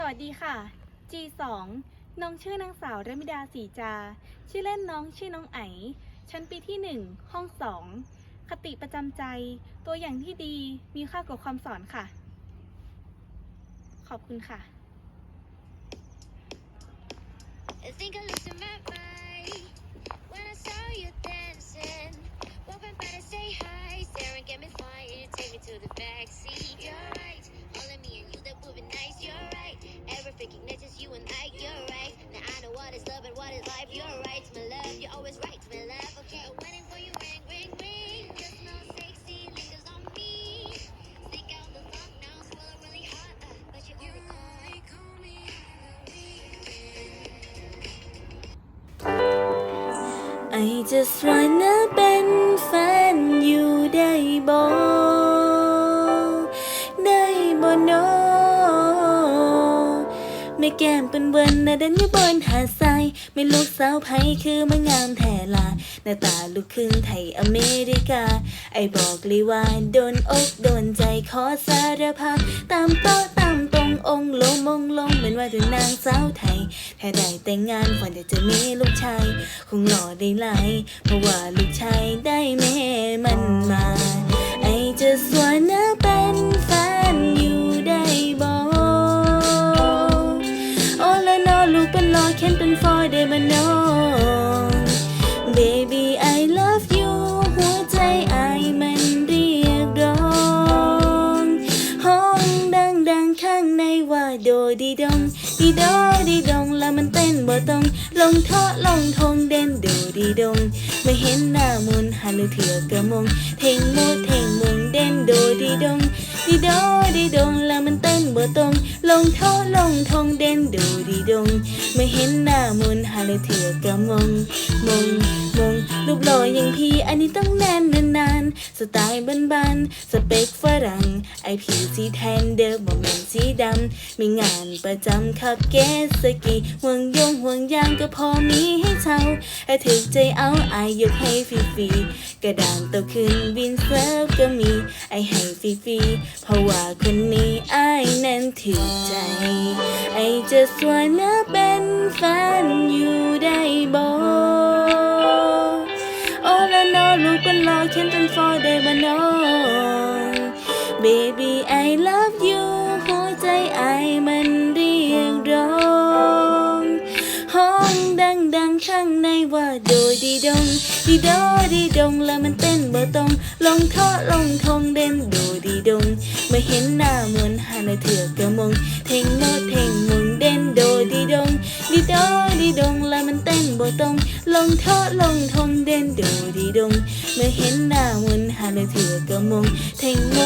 สวัสดีค่ะ G2 น้องชื่อนางสาวระมิดาสีจา ชื่อเล่นน้องชื่อน้องไอ ชั้นปีที่ 1 ห้อง 2 คติประจำใจ ตัวอย่างที่ดี มีค่ากว่าความสอนค่ะ ขอบคุณค่ะ I think I lost my mind when I saw you dancing. Walking by to say hi, I just wanna เป็นแฟนอยู่ได้บ่ได้บ่นอแม่แก้มเป็นเวินนะเดินอยู่บนหาดทรายไม่ลูกสาวไผคือมางามแท่ลาหน้าตาลูกครึ่งไทยอเมริกา ไอบอกเลยว่าโดนอกโดนใจขอสารภาพตามโต๊ะตาม องค์ลงมงลงเหมือนว่าจะนางสาวไทยถ้าได้แต่งงานฝันอยากจะมีลูกชาย คงหล่อได้หลายเพราะว่าลูกชายได้แม่มันมา ข้างในว่าโดดีดงดีโดดีดงแล้วมันเต้นบ่ตรงลงเทาะลงทงเด่นโดดีดงไม่เห็นหน้ามุนหันเถือกระมงเทงโมเทงมงเด่นโดดีดงดีโดดีดงแล้วมันเต้นบ่ตรงลงเทาะลงทงเด่นโดดีดงไม่เห็นหน้ามุนหันเถือกระมงมง มงรูปหล่ออย่างพี่อันนี้ต้องแน่นนานๆสไตล์บ้านๆสเปคฝรั่ง ไอผิวสีแทนเดิมบ่แม่นสีดำ มีงานประจำขับเกสกีห่วงยงห่วงยางก็พอมีให้เช่าถ้าถึกใจเอาไอายกให้ฟรีๆกระดานโตขึ้นบินเซิร์ฟก็มี ไอให้ฟรีๆเพราะว่าคนนี้ไอายนั้นถึกใจไอจะสวยนะเป็นแฟนอยู่ได้บ่ ละนลูกเป็รอเขียนจนฟอได้บ่นอ Baby I love you หัวใจไอมันเรียกร้องห้องดังดังข้างในว่าโดยดีดงดีโดดีดงแล้วมันเต้นบ่ตรงลงทาะลงทงเด่นโดดีดงไม่เห็นหน้ามวนหาในเถือกกระมงเทงโมเทงมงเด่นโดดีดงดีโดดีดงแล้วมัน บ่ตรงลงเทาะลงทงเด่นดูดีดง เมื่อเห็นหน้ามวนหาในเถือกกระมงเทงโมเทง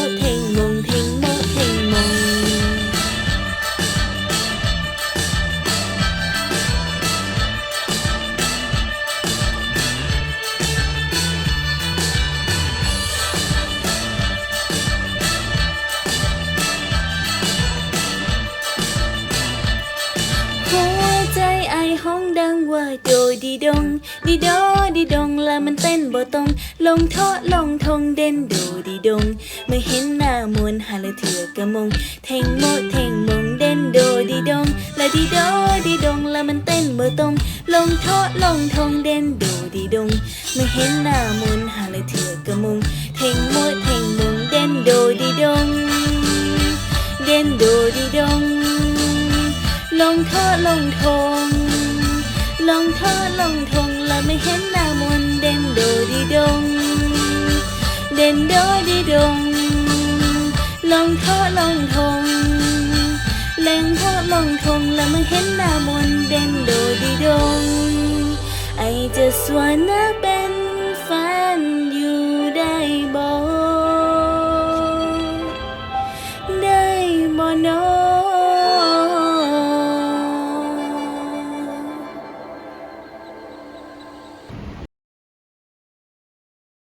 ว่าโดดีดงดีโดดีดงแล้วมันเต้นบ่ตรง ลงเทาะลงทงเด่นโดดีดงไม่เห็นหน้ามวนหาละเถือกระมงเทงโมเทงมงเด่นโดดีดง และดีโดดีดงแล้วมันเต้นบ่ตรง ลงเทาะลงทงเด่นโดดีดงไม่เห็นหน้ามวนหาละเถือกระมงเทงโมเทงมงเด่นโดดีดง เด่นโดดีดง ลงท่อลงทง ลงท่อลงทงแล้วไม่เห็นหน้ามนเด่นโดดีดง เด่นโดดีดง ลงท่อลงทงแรงท่อลงทงแล้วไม่เห็นหน้ามนเด่นโดดีดงไอจะ